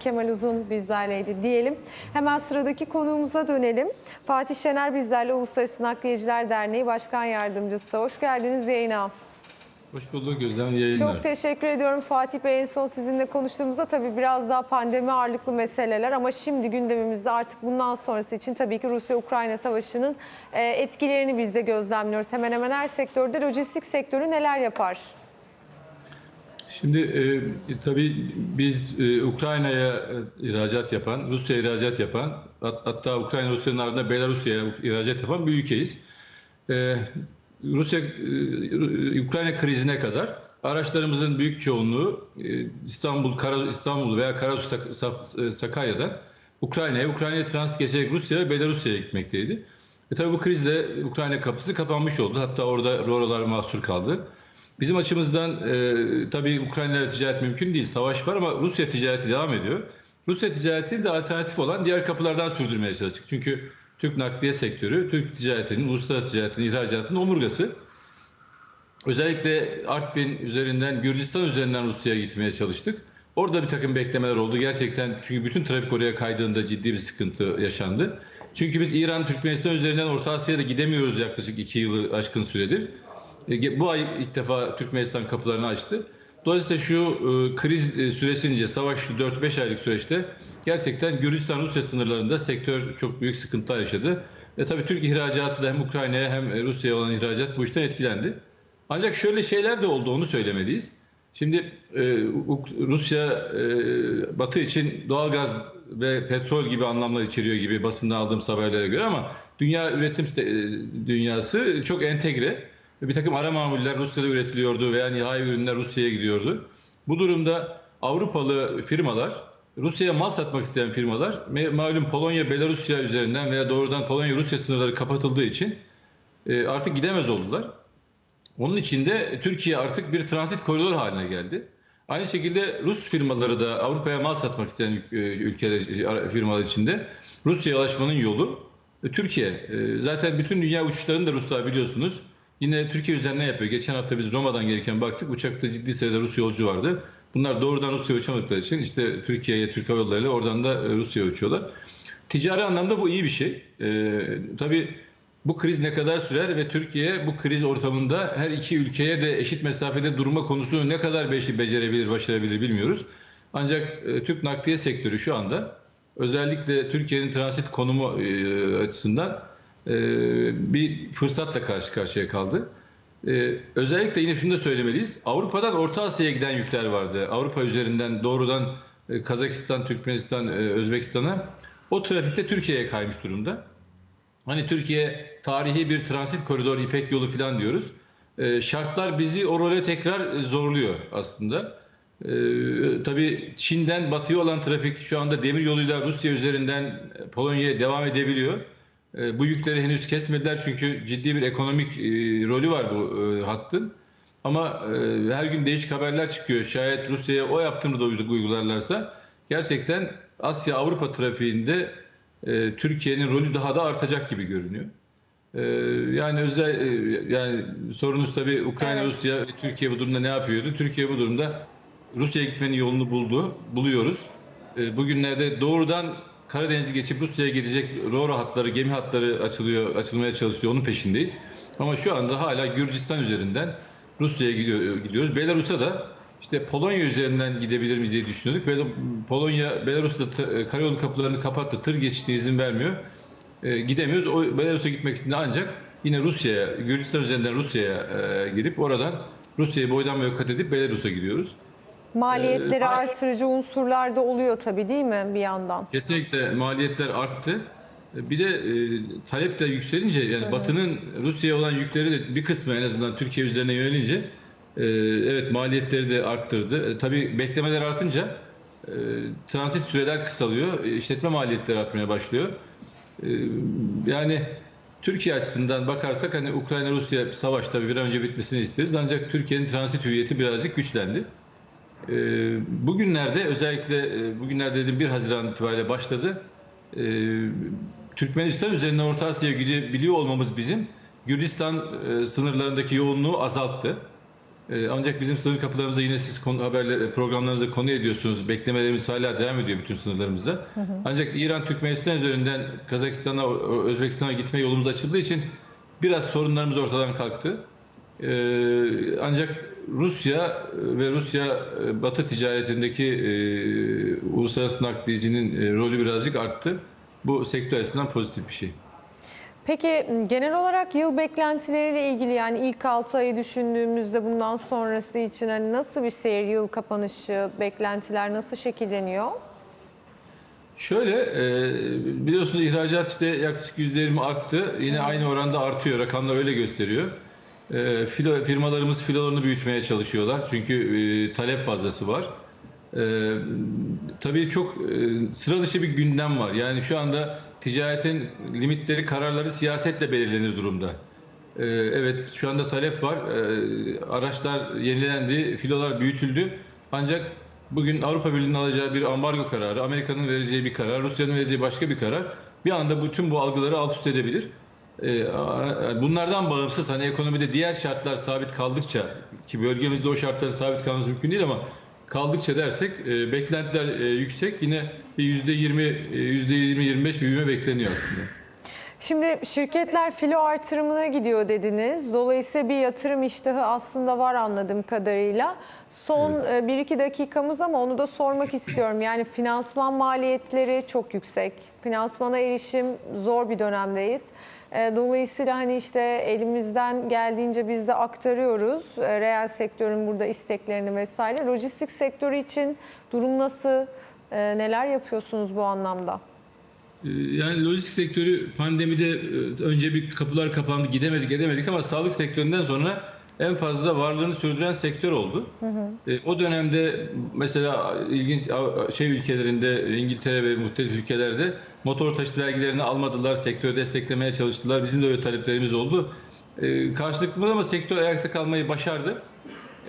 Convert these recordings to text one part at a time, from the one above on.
Kemal Uzun bizlerleydi diyelim. Hemen sıradaki konuğumuza dönelim. Fatih Şener bizlerle Uluslararası Nakliyeciler Derneği Başkan Yardımcısı. Hoş geldiniz yayına. Hoş bulduk Gözlem yayınlar. Çok teşekkür ediyorum Fatih Bey. En son sizinle konuştuğumuzda tabii biraz daha pandemi ağırlıklı meseleler ama şimdi gündemimizde artık bundan sonrası için tabii ki Rusya-Ukrayna savaşının e, etkilerini biz de gözlemliyoruz. Hemen hemen her sektörde lojistik sektörü neler yapar? Şimdi e, tabii biz e, Ukrayna'ya e, ihracat yapan, Rusya'ya ihracat yapan, hat- hatta Ukrayna Rusya'nın ardından Belarusya'ya ihracat yapan bir ülkeyiz. E, Rusya e, Ukrayna krizine kadar araçlarımızın büyük çoğunluğu e, İstanbul, Kara, İstanbul veya Karasu e, Sakarya'dan Ukrayna'ya, Ukrayna'ya transit geçerek Rusya'ya ve Belarusya'ya gitmekteydi. E tabii bu krizle Ukrayna kapısı kapanmış oldu. Hatta orada Rorolar mahsur kaldı. Bizim açımızdan e, tabii Ukrayna ile ticaret mümkün değil. Savaş var ama Rusya ticareti devam ediyor. Rusya ticaretini de alternatif olan diğer kapılardan sürdürmeye çalıştık. Çünkü Türk nakliye sektörü, Türk ticaretinin, uluslararası ticaretin, ihracatının omurgası. Özellikle Artvin üzerinden, Gürcistan üzerinden Rusya'ya gitmeye çalıştık. Orada bir takım beklemeler oldu. Gerçekten çünkü bütün trafik oraya kaydığında ciddi bir sıkıntı yaşandı. Çünkü biz İran, Türkmenistan üzerinden Orta Asya'ya da gidemiyoruz yaklaşık iki yılı aşkın süredir. E, Bu ay ilk defa Türkmenistan kapılarını açtı. Dolayısıyla şu e, kriz e, süresince, savaş şu 4-5 aylık süreçte gerçekten Gürcistan-Rusya sınırlarında sektör çok büyük sıkıntı yaşadı. E tabii Türk ihracatı da hem Ukrayna'ya hem Rusya'ya olan ihracat bu işten etkilendi. Ancak şöyle şeyler de oldu onu söylemeliyiz. Şimdi e, Rusya e, Batı için doğalgaz ve petrol gibi anlamlar içeriyor gibi basında aldığım haberlere göre ama dünya üretim dünyası çok entegre. Bir takım ara mamuller Rusya'da üretiliyordu veya nihai ürünler Rusya'ya gidiyordu. Bu durumda Avrupalı firmalar, Rusya'ya mal satmak isteyen firmalar, malum Polonya, Belarusya üzerinden veya doğrudan Polonya-Rusya sınırları kapatıldığı için e, artık gidemez oldular. Onun için de Türkiye artık bir transit koridor haline geldi. Aynı şekilde Rus firmaları da Avrupa'ya mal satmak isteyen e, ülkeler firmalar içinde Rusya'ya ulaşmanın yolu e, Türkiye. Zaten bütün dünya uçuşlarını da Ruslar biliyorsunuz. Yine Türkiye üzerinden yapıyor. Geçen hafta biz Roma'dan gelirken baktık. Uçakta ciddi sayıda Rus yolcu vardı. Bunlar doğrudan Rusya'ya uçamadıkları için işte Türkiye'ye, Türk Hava Yolları ile oradan da e, Rusya'ya uçuyorlar. Ticari anlamda bu iyi bir şey. E, tabii bu kriz ne kadar sürer ve Türkiye bu kriz ortamında her iki ülkeye de eşit mesafede durma konusunu ne kadar beşi becerebilir, başarabilir bilmiyoruz. Ancak e, Türk nakliye sektörü şu anda özellikle Türkiye'nin transit konumu e, açısından e, bir fırsatla karşı karşıya kaldı. E, özellikle yine şunu da söylemeliyiz. Avrupa'dan Orta Asya'ya giden yükler vardı. Avrupa üzerinden doğrudan e, Kazakistan, Türkmenistan, e, Özbekistan'a. O trafikte Türkiye'ye kaymış durumda. Hani Türkiye tarihi bir transit koridor, İpek yolu falan diyoruz. Ee, şartlar bizi o role tekrar zorluyor aslında. Ee, tabii Çin'den batıya olan trafik şu anda demir yoluyla Rusya üzerinden Polonya'ya devam edebiliyor. Ee, bu yükleri henüz kesmediler çünkü ciddi bir ekonomik e, rolü var bu e, hattın. Ama e, her gün değişik haberler çıkıyor. Şayet Rusya'ya o yaptığını da uygularlarsa gerçekten Asya-Avrupa trafiğinde e, Türkiye'nin rolü daha da artacak gibi görünüyor. E, yani özel e, yani sorunuz tabii Ukrayna, Evet. Rusya ve Türkiye bu durumda ne yapıyordu? Türkiye bu durumda Rusya'ya gitmenin yolunu buldu, buluyoruz. E, bugünlerde doğrudan Karadeniz'i geçip Rusya'ya gidecek roro hatları, gemi hatları açılıyor, açılmaya çalışıyor. Onun peşindeyiz. Ama şu anda hala Gürcistan üzerinden Rusya'ya gidiyor, gidiyoruz. Belarus'a da işte Polonya üzerinden gidebilir miyiz diye düşünüyorduk. Polonya, Belarus'ta t- karayolu kapılarını kapattı. Tır geçişine izin vermiyor. E, gidemiyoruz. O Belarus'a gitmek için de ancak yine Rusya'ya, Gürcistan üzerinden Rusya'ya e, girip oradan Rusya'yı boydan boya kat edip Belarus'a gidiyoruz. Maliyetleri Ee, artırıcı unsurlar da oluyor tabii değil mi bir yandan? Kesinlikle maliyetler arttı. Bir de e, talep de yükselince yani Batı'nın Rusya'ya olan yükleri de bir kısmı en azından Türkiye üzerine yönelince e, evet maliyetleri de arttırdı. E, tabii beklemeler artınca e, transit süreler kısalıyor. E, işletme maliyetleri artmaya başlıyor. E, yani Türkiye açısından bakarsak hani Ukrayna-Rusya savaş tabii bir an önce bitmesini isteriz. Ancak Türkiye'nin transit hüviyeti birazcık güçlendi. E, bugünlerde özellikle e, bugünlerde dedim 1 Haziran itibariyle başladı. E, Türkmenistan üzerinden Orta Asya'ya gidebiliyor olmamız bizim Gürcistan e, sınırlarındaki yoğunluğu azalttı. E, ancak bizim sınır kapılarımıza yine siz konu, haberler, programlarınızda konu ediyorsunuz. Beklemelerimiz hala devam ediyor bütün sınırlarımızda. Ancak İran-Türkmenistan üzerinden Kazakistan'a, Özbekistan'a gitme yolumuz açıldığı için biraz sorunlarımız ortadan kalktı. E, ancak Rusya ve Rusya e, Batı ticaretindeki e, uluslararası nakliyecinin e, rolü birazcık arttı. Bu sektör açısından pozitif bir şey. Peki genel olarak yıl beklentileriyle ilgili yani ilk 6 ayı düşündüğümüzde bundan sonrası için hani nasıl bir seyir yıl kapanışı, beklentiler nasıl şekilleniyor? Şöyle e, biliyorsunuz ihracat işte yaklaşık %20 arttı. Yine aynı oranda artıyor. Rakamlar öyle gösteriyor. E, filo, firmalarımız filolarını büyütmeye çalışıyorlar. Çünkü e, talep fazlası var. E, tabii çok e, sıra dışı bir gündem var. Yani şu anda ticaretin limitleri, kararları siyasetle belirlenir durumda. E, evet şu anda talep var. E, araçlar yenilendi, filolar büyütüldü. Ancak bugün Avrupa Birliği'nin alacağı bir ambargo kararı, Amerika'nın vereceği bir karar, Rusya'nın vereceği başka bir karar bir anda bütün bu algıları alt üst edebilir. E, a- bunlardan bağımsız hani ekonomide diğer şartlar sabit kaldıkça ki bölgemizde o şartların sabit kalması mümkün değil ama kaldıkça dersek e, beklentiler e, yüksek yine bir yüzde yirmi, yüzde yirmi yirmi beş büyüme bekleniyor aslında. Şimdi şirketler filo artırımına gidiyor dediniz. Dolayısıyla bir yatırım iştahı aslında var anladığım kadarıyla. Son 1-2 dakikamız ama onu da sormak istiyorum. Yani finansman maliyetleri çok yüksek. Finansmana erişim zor bir dönemdeyiz. E, Dolayısıyla hani işte elimizden geldiğince biz de aktarıyoruz. E, Reel sektörün burada isteklerini vesaire. Lojistik sektörü için durum nasıl? E, Neler yapıyorsunuz bu anlamda? Ee, Yani lojistik sektörü pandemide e, önce bir kapılar kapandı gidemedik edemedik ama sağlık sektöründen sonra en fazla varlığını sürdüren sektör oldu. E, O dönemde mesela ilginç şey ülkelerinde İngiltere ve muhtelif ülkelerde motor taşıt vergilerini almadılar, sektörü desteklemeye çalıştılar. Bizim de öyle taleplerimiz oldu. E, Karşılıklı ama sektör ayakta kalmayı başardı.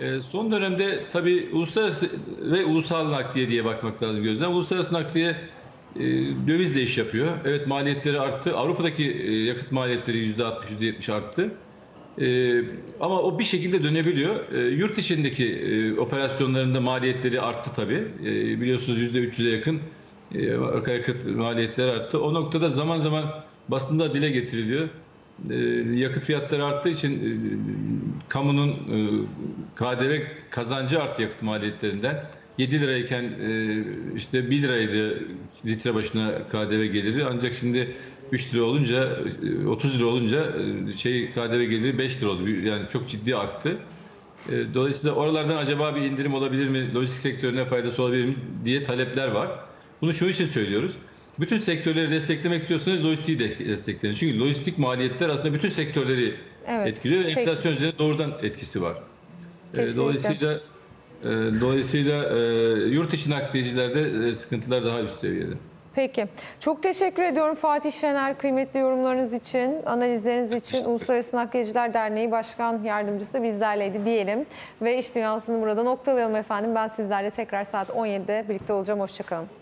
E, Son dönemde tabii uluslararası ve ulusal nakliye diye bakmak lazım gözden. Uluslararası nakliye e, dövizle iş yapıyor. Evet maliyetleri arttı. Avrupa'daki e, yakıt maliyetleri %60, %70 arttı. E, ama o bir şekilde dönebiliyor. E, yurt içindeki e, operasyonlarında maliyetleri arttı tabii. E, biliyorsunuz %300'e yakın e, akaryakıt maliyetleri arttı. O noktada zaman zaman basında dile getiriliyor. Yakıt fiyatları arttığı için e, kamunun e, KDV kazancı arttı yakıt maliyetlerinden. 7 lirayken e, işte 1 liraydı litre başına KDV geliri ancak şimdi 3 lira olunca e, 30 lira olunca e, şey KDV geliri 5 lira oldu. Yani çok ciddi arttı. E, Dolayısıyla oralardan acaba bir indirim olabilir mi? Lojistik sektörüne faydası olabilir mi diye talepler var. Bunu şunun için söylüyoruz. Bütün sektörleri desteklemek istiyorsanız lojistiği de destekleyin. Çünkü lojistik maliyetler aslında bütün sektörleri Evet. etkiliyor ve enflasyon üzerine doğrudan etkisi var. E, Kesinlikle. Dolayısıyla e, dolayısıyla e, yurt içi nakliyecilerde e, sıkıntılar daha üst seviyede. Peki. Çok teşekkür ediyorum Fatih Şener kıymetli yorumlarınız için, analizleriniz için. Uluslararası Nakliyeciler Derneği Başkan Yardımcısı bizlerleydi diyelim. Ve iş dünyasını burada noktalayalım efendim. Ben sizlerle tekrar saat 17'de birlikte olacağım. Hoşçakalın.